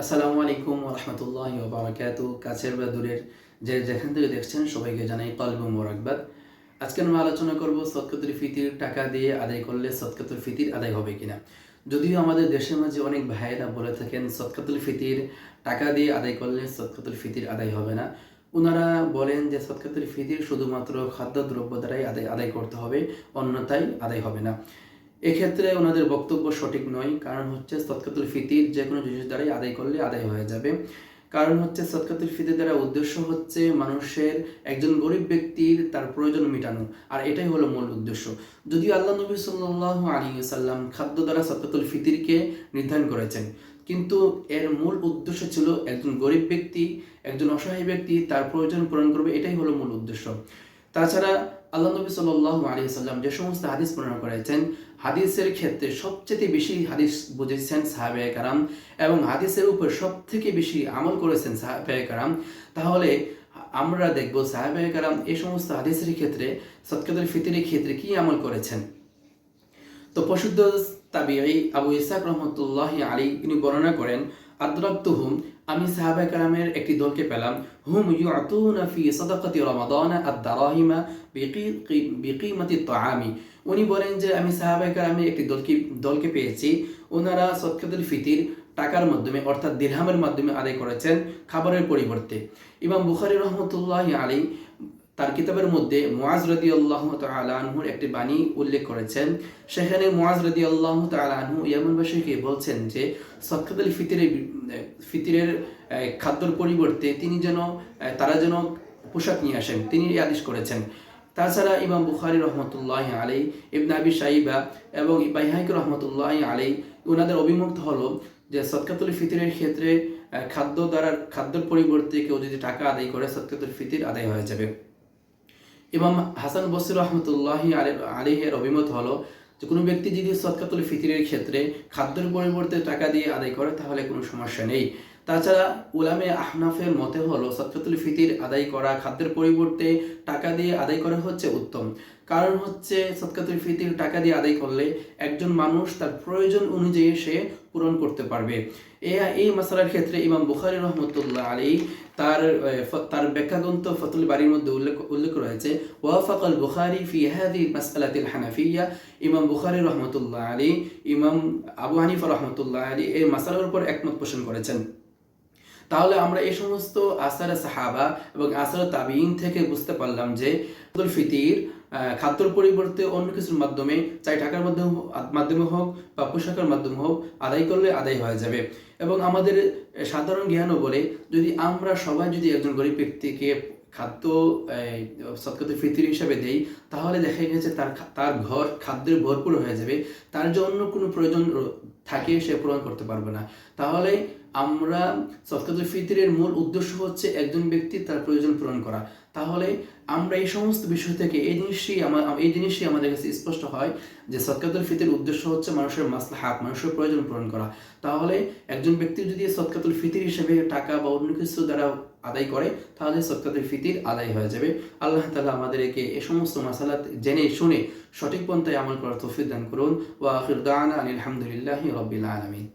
আসসালামু আলাইকুম রহমতুল্লাহ বারাকাতু কাছের বা দূরের যে যেখান থেকে দেখছেন সবাইকে জানাই কলব মোরাকবাদ। আজকে আমরা আলোচনা করব সৎকাতুল ফিতির টাকা দিয়ে আদায় করলে সৎকাতুল ফিতির আদায় হবে কিনা। যদিও আমাদের দেশের মাঝে অনেক ভাইয়েরা বলে থাকেন সৎকাতুল ফিতির টাকা দিয়ে আদায় করলে সৎকাতুল ফিতির আদায় হবে না। ওনারা বলেন যে সৎকাতুল ফিতির শুধুমাত্র খাদ্যদ্রব্য দ্বারাই আদায় আদায় করতে হবে, অন্যথায় আদায় হবে না। এক্ষেত্রে ওনাদের বক্তব্য সঠিক নয়। কারণ হচ্ছে সৎকাতুল ফিতির যে কোনো জিনিস দ্বারাই আদায় করলে আদায় হয়ে যাবে। কারণ হচ্ছে সৎকাতুল ফিতির দ্বারা উদ্দেশ্য হচ্ছে মানুষের একজন গরিব ব্যক্তির তার প্রয়োজন মেটানো। আর এটাই হলো মূল উদ্দেশ্য। যদিও আল্লাহ নবী সাল্লাহ আলী সাল্লাম খাদ্য দ্বারা সৎকাতুল ফিতিরকে নির্ধারণ করেছেন। কিন্তু এর মূল উদ্দেশ্য ছিল একজন গরিব ব্যক্তি, একজন অসহায় ব্যক্তি তার প্রয়োজন পূরণ করবে, এটাই হলো মূল উদ্দেশ্য। তাছাড়া আল্লাহ নবী সাল্লাহ আলী সাল্লাম যে সমস্ত হাদিস বর্ণনা করেছেন, হাদিসের ক্ষেত্রে সবচেয়ে বেশি হাদিস বুঝেছেন সাহাবে কারাম এবং হাদিসের উপর সব থেকে বেশি আমল করেছেন সাহাবে কারাম। তাহলে আমরা দেখব সাহাবে কারাম এই সমস্ত হাদিসের ক্ষেত্রে সৎকাতুল ফিতরের ক্ষেত্রে কি আমল করেছেন। তো প্রসিদ্ধ তাবিআই আবু ইসাক রহমতুল্লাহ আলী তিনি বর্ণনা করেন আদরাক্তুহুম আমি সাহাবা কালামের একটি দলকে পেলাম। হুম ইউআতুনা ফি সাদাকাতি রমাদান আদ-দারাহিমা বিকিমাতি তাআমি। উনি বলেন যে, আমি সাহাবা কালামের একটি দলকে দলকে পেয়েছি। ওনারা সদকাতুল ফিতির টাকার মাধ্যমে, অর্থাৎ দিরহামের মাধ্যমে আদায় করেছেন খাবারের পরিবর্তে। ইমাম বুখারী রহমতুল্লাহ আলী তার কিতাবের মধ্যে মোয়াজ রদি আল্লাহ তালাহুর একটি বাণী উল্লেখ করেছেন। সেখানে মোয়াজ রদি আল্লাহ তালাহু ইয়ামনবাসীকে বলছেন যে, সৎকাতুল ফিতিরের ফিতিরের খাদ্যর পরিবর্তে তিনি যেন তারা যেন পোশাক নিয়ে আসেন। তিনি আদেশ করেছেন। তাছাড়া ইমাম বুখারি রহমতুল্লাহ আলাই ইবন আবি সাইবা এবং বাইহাইক রহমতুল্লাহ আলাই ওনাদের অভিমুক্ত হলো যে, সৎকাতুল ফিতিরের ক্ষেত্রে খাদ্য দ্বারা খাদ্যর পরিবর্তে কেউ যদি টাকা আদায় করে, সৎকাতুল ফিতির আদায় হয়ে যাবে। ইমাম হাসান বসির রহমতুল্লাহ আলিহের অভিমত হলো যে কোনো ব্যক্তি যদি সৎকাতুল ফিতিরের ক্ষেত্রে খাদ্যের পরিবর্তে টাকা দিয়ে আদায় করে, তাহলে কোনো সমস্যা নেই। তাছাড়া উলামে আহনাফের মতে হলো সৎকাতুল ফিতির আদায় করা, খাদ্যের পরিবর্তে টাকা দিয়ে আদায় করা হচ্ছে উত্তম। কারণ হচ্ছে সৎকাতুল ফিতির টাকা দিয়ে আদায় করলে একজন মানুষ তার প্রয়োজন অনুযায়ী সে পূরণ করতে পারবে। এই মশালার ক্ষেত্রে ইমাম বুখারি রহমতুল্লাহ আলী তার তার ব্যাখ্যাগ্রন্থ ফতুল বাড়ির মধ্যে উল্লেখ উল্লেখ রয়েছে, ওয়াফাকল বুখারি ফি হাদি মাসআলাতিল হানাফিয়া। ইমাম বুখারি রহমতুল্লাহ আলী ইমাম আবু হানিফা রহমতুল্লাহ আলী এই মাসালার উপর একমত পোষণ করেছেন। তাহলে আমরা এই সমস্ত আসার সাহাবা এবং আসার তাবিন থেকে বুঝতে পারলাম যে ফিতির খাদ্যর পরিবর্তে অন্য কিছুর মাধ্যমে, চাই টাকার মাধ্যমে মাধ্যমে হোক বা পোশাকের মাধ্যমে হোক, আদায় করলে আদায় হয়ে যাবে। এবং আমাদের সাধারণ জ্ঞানও বলে, যদি আমরা সবাই যদি একজন গরিব ব্যক্তিকে খাদ্য সৎকাত ফিতির হিসাবে দেই, তাহলে দেখা গেছে তার তার ঘর খাদ্যের ভরপুর হয়ে যাবে। তার জন্য কোনো প্রয়োজন থাকে, সে পূরণ করতে পারবে না। তাহলে আমরা সৎকাতুল ফিতরের মূল উদ্দেশ্য হচ্ছে একজন ব্যক্তি তার প্রয়োজন পূরণ করা। তাহলে আমরা এই সমস্ত বিষয় থেকে এই জিনিসই আমার এই জিনিসই আমাদের কাছে স্পষ্ট হয় যে সৎকাতুল ফিতের উদ্দেশ্য হচ্ছে মানুষের হাত মানুষের প্রয়োজন পূরণ করা। তাহলে একজন ব্যক্তি যদি সৎকাতুল ফিতির হিসেবে টাকা বা অন্য কিছু দ্বারা আদায় করে, তাহলে সৎকাতুল ফিতির আদায় হয়ে যাবে। আল্লাহ তালা আমাদেরকে এ সমস্ত মশালা জেনে শুনে সঠিক পন্থায় আমল করার তৌফিক দান করুন। ওয়া আখির দানা আলহামদুলিল্লাহ রবিল আলমিন।